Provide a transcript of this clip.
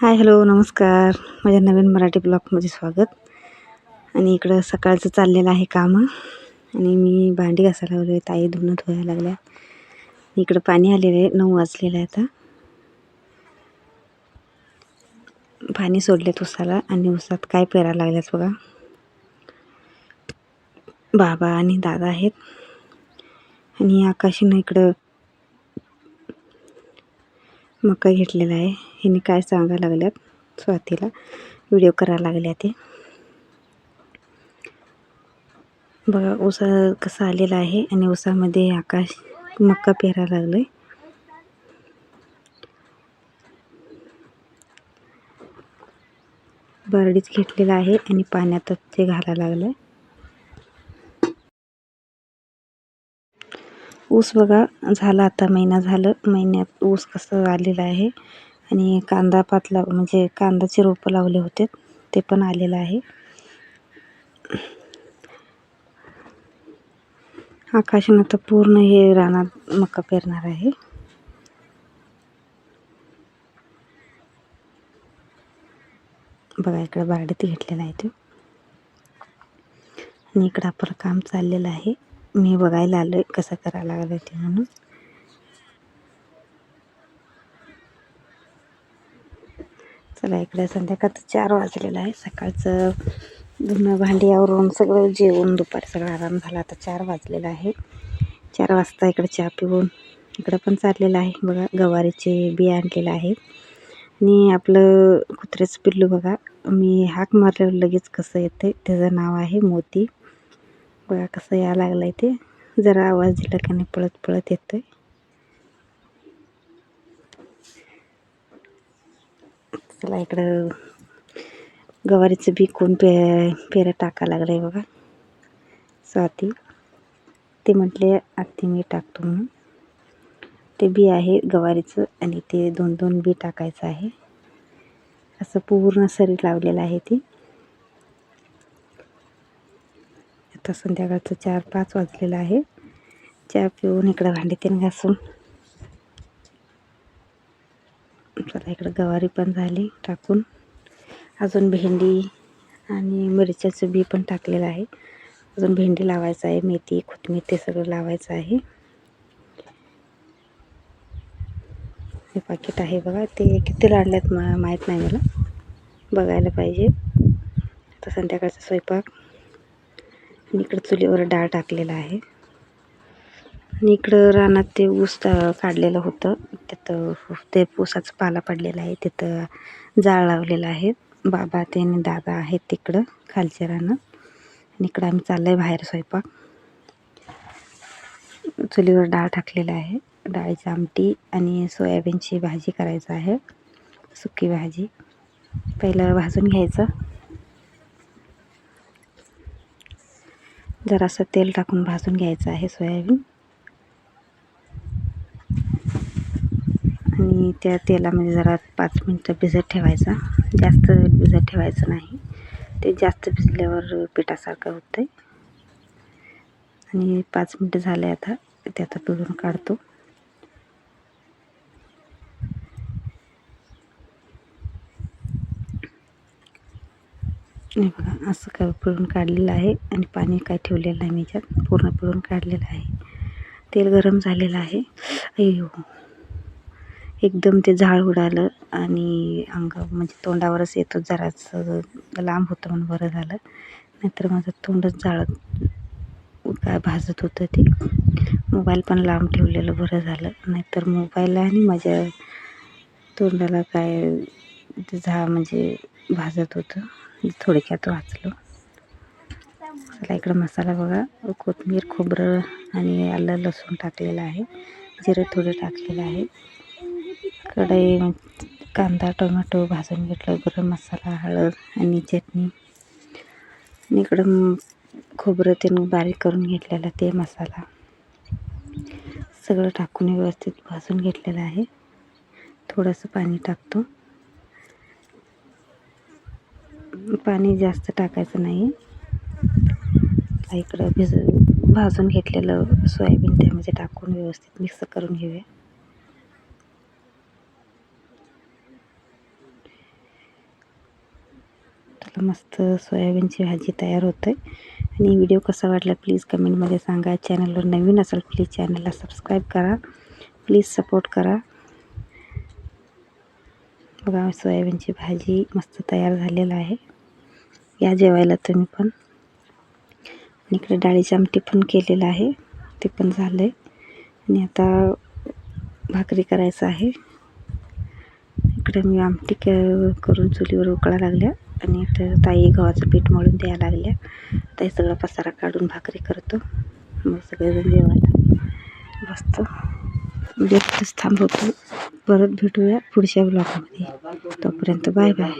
Hi hello नमस्कार. माझ्या नवीन मराठी ब्लॉगमध्ये स्वागत. आणि इकडं सकाळचं चाललेलं आहे कामं. आणि मी भांडी घासायला लागले ताई धुणं धुवायला लागल्या. इकडं पाणी आलेलं आहे नऊ वाजलेलं आहे आता. पाणी सोडलेत उसाला आणि उसात काय पेरायला लागल्यात बघा. बाबा आणि दादा आहेत. आणि आकाशीनं इकडं मका घेतलेला आहे. हिने काय सांगायला लागल्यात? स्वातीला व्हिडिओ करायला लागल्या ते. बघा उसा कसा आलेला आहे आणि उसामध्ये आकाश मक्का पेरायला लागलं बरडीच घेतलेला आहे आणि पाण्यातच ते घालायला लागलं ऊस बघा झाला आता महिना झालं. महिन्यात ऊस कसं आलेलं आहे? आणि कांदा पातला म्हणजे कांद्याचे रोपं लावले होते. ते पण आलेलं आहे. आकाशानं आता पूर्ण हे रानात मका पेरणार आहे. बघा इकडं बारडीत घेतलेला आहे तो. आणि इकडं आपलं काम चाललेलं आहे. मी बघायला आलो आहे कसं करायला लागलं ते म्हणून. चला इकडे संध्याकाळचं चार वाजलेलं आहे. सकाळचं धुणं भांडी आवरून सगळं जेवण दुपारी सगळं आराम झाला. आता चार वाजलेलं आहे. चार वाजता इकडे चहा पिऊन इकडं पण चाललेलं आहे. बघा गवारीचे बिया आणलेलं आहे आणि आपलं कुत्र्याचं पिल्लू बघा. मी हाक मारल्यावर लगेच कसं येतं त्याचं नाव आहे मोती. बघा कसं या लागलं आहे ते. जरा आवाज दिला का नाही पळत पळत येतं आहे चला इकडं गवारीचं बी कोण पे पेरं टाका लागलं आहे बघा. स्वाती ते म्हटले आत्ती मी टाकतो म्हणून. ते बी आहे गवारीचं आणि ते दोन दोन बी टाकायचं आहे. असं पूर्ण सरी लावलेलं आहे ते. आता संध्याकाळचं चार पाच वाजलेलं आहे. चहा पिऊन इकडं भांडी तेन घासून चला इकडं गवारी पण झाली टाकून. अजून भेंडी आणि मिरच्याचं बी पण टाकलेलं आहे. अजून भेंडी लावायचं आहे मेथी कोथिंबीर ते सगळं लावायचं आहे. हे पाकिट आहे बघा ते किती लाडल्यात मा माहीत नाही मला. बघायला पाहिजे. आता संध्याकाळचा स्वयंपाक. आणि इकडं चुलीवर डाळ टाकलेला आहे. आणि इकडं रानात ते ऊस काढलेलं होतं. तिथं ते ऊसाचा पाला पडलेला आहे. तिथं जाळ लावलेलं आहे. बाबा ते आणि दादा आहेत तिकडं खालच्या रानात. आणि इकडं आम्ही चाललं आहे बाहेर स्वयंपाक. चुलीवर डाळ टाकलेला आहे. डाळीची आमटी आणि सोयाबीनची भाजी करायचं आहे. सुकी भाजी. पहिलं भाजून घ्यायचं. जरासं तेल टाकून भाजून घ्यायचं आहे सोयाबीन. आणि त्या तेलामध्ये जरा पाच मिनटं भिजत ठेवायचा. जास्त भिजत ठेवायचं नाही. ते जास्त भिजल्यावर पिठासारखं होतं आहे आणि पाच मिनटं झाले आता ते आता पिळून काढतो. नाही बघा असं काय पिळून काढलेलं आहे आणि पाणी काय ठेवलेलं नाही मी याच्यात पूर्ण पिळून काढलेलं आहे. तेल गरम झालेलं आहे. अय्यो. एकदम ते झाड उडालं आणि अंग म्हणजे तोंडावरच येतो जरासं लांब होतं म्हणून बरं झालं. नाहीतर माझं तोंडच जाळत काय भाजत होतं ते. मोबाईल पण लांब ठेवलेलं बरं झालं. नाहीतर मोबाईल आणि माझ्या तोंडाला काय झा म्हणजे भाजत होतं. थोडक्यात वाचलो. चला इकडं मसाला बघा. कोथमीर खोबरं आणि आलं लसूण टाकलेलं आहे. जिरं थोडं टाकलेलं आहे. कढई कांदा टोमॅटो भाजून घेतलं गरम मसाला हळद आणि चटणी. आणि इकडं खोबरं ते बारीक करून घेतलेलं ते मसाला. सगळं टाकून व्यवस्थित भाजून घेतलेलं आहे. थोडंसं पाणी टाकतो. पाणी जास्त टाकायचं नाही. इकडं भिज भाजून घेतलेलं सोयाबीन त्यामध्ये म्हणजे टाकून व्यवस्थित मिक्स करून घेऊया. आता मस्त सोयाबीनची भाजी तयार होते आणि व्हिडिओ कसा वाटला प्लीज कमेंटमध्ये सांगा. चॅनलवर नवीन असेल प्लीज चॅनलला सबस्क्राईब करा. प्लीज सपोर्ट करा. बघा सोयाबीनची भाजी मस्त तयार झालेलं आहे. या जेवायला तुम्ही पण. आणि इकडे डाळीची आमटी पण केलेलं आहे. ते पण झालं आहे आणि आता भाकरी करायचं आहे. इकडे मी आमटी क करून चुलीवर उकळा लागल्या. आणि तर ताई गव्हाचं पीठ मळून द्यायला लागल्या. ताई सगळा पसारा काढून भाकरी करतो. मग सगळेजण जेवायला बसतो. म्हणजे थांबवतो. परत भेटूया पुढच्या ब्लॉगमध्ये तोपर्यंत बाय बाय.